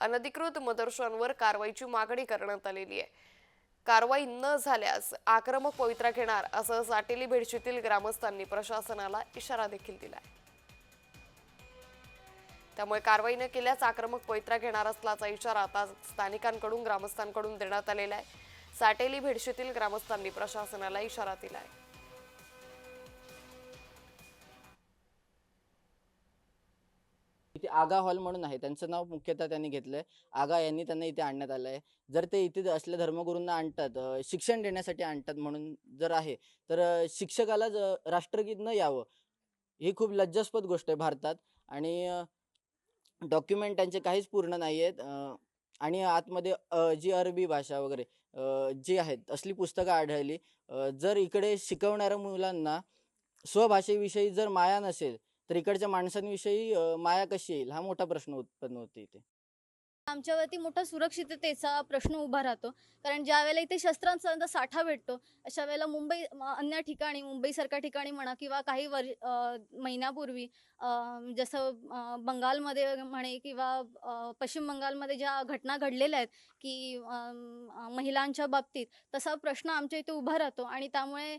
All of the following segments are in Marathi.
अनधिकृत मदरशांवर कारवाईची मागणी करण्यात आलेली आहे. कारवाई न झाल्यास आक्रमक पवित्रा घेणार असं साटेली भेडशीतील ग्रामस्थांनी प्रशासनाला इशारा देखील दिलाय. त्यामुळे कारवाई न केल्यास आक्रमक पवित्रा घेणार असल्याचा इशारा आता स्थानिकांकडून ग्रामस्थांकडून देण्यात आलेला आहे. साटेली भेडशीतील ग्रामस्थांनी प्रशासनाला इशारा दिलाय. आगा हॉल म्हणून आहे. त्यांचं नाव मुख्यतः त्यांनी घेतलंय. आगा यांनी त्यांना इथे आणण्यात आलंय. जर ते इथे असल्या धर्मगुरूंना आणतात शिक्षण देण्यासाठी आणतात म्हणून जर आहे तर शिक्षकाला राष्ट्रगीत न यावं ही खूप लज्जास्पद गोष्ट आहे भारतात. आणि डॉक्युमेंट त्यांचे काहीच पूर्ण नाही आहेत आणि आतमध्ये जी अरबी भाषा वगैरे जी आहेत असली पुस्तकं आढळली. जर इकडे शिकवणाऱ्या मुलांना स्वभाषेविषयी जर माया नसेल तर इकडच्या माणसांविषयी माया कशी येईल? हा मोठा प्रश्न उत्पन्न होते इथे. आमच्यावरती मोठा सुरक्षिततेचा प्रश्न उभा राहतो. कारण ज्या वेळेला इथे शस्त्रांचा साठा भेटतो अशा वेळेला मुंबई अन्य ठिकाणी मुंबईसारख्या ठिकाणी म्हणा किंवा काही वर महिन्यापूर्वी जसं बंगालमध्ये म्हणे किंवा पश्चिम बंगालमध्ये ज्या घटना घडलेल्या आहेत की महिलांच्या बाबतीत तसा प्रश्न आमच्या इथे उभा राहतो. आणि त्यामुळे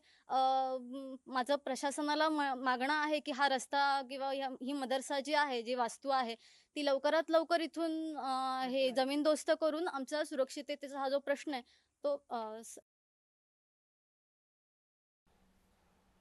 माझं प्रशासनाला मागणं आहे की हा रस्ता किंवा ही मदरसा जी आहे जी वास्तू आहे ती लवकरात लवकर इथून हे जमीनदोस्त करून आमचा सुरक्षिततेचा हा जो प्रश्न आहे तो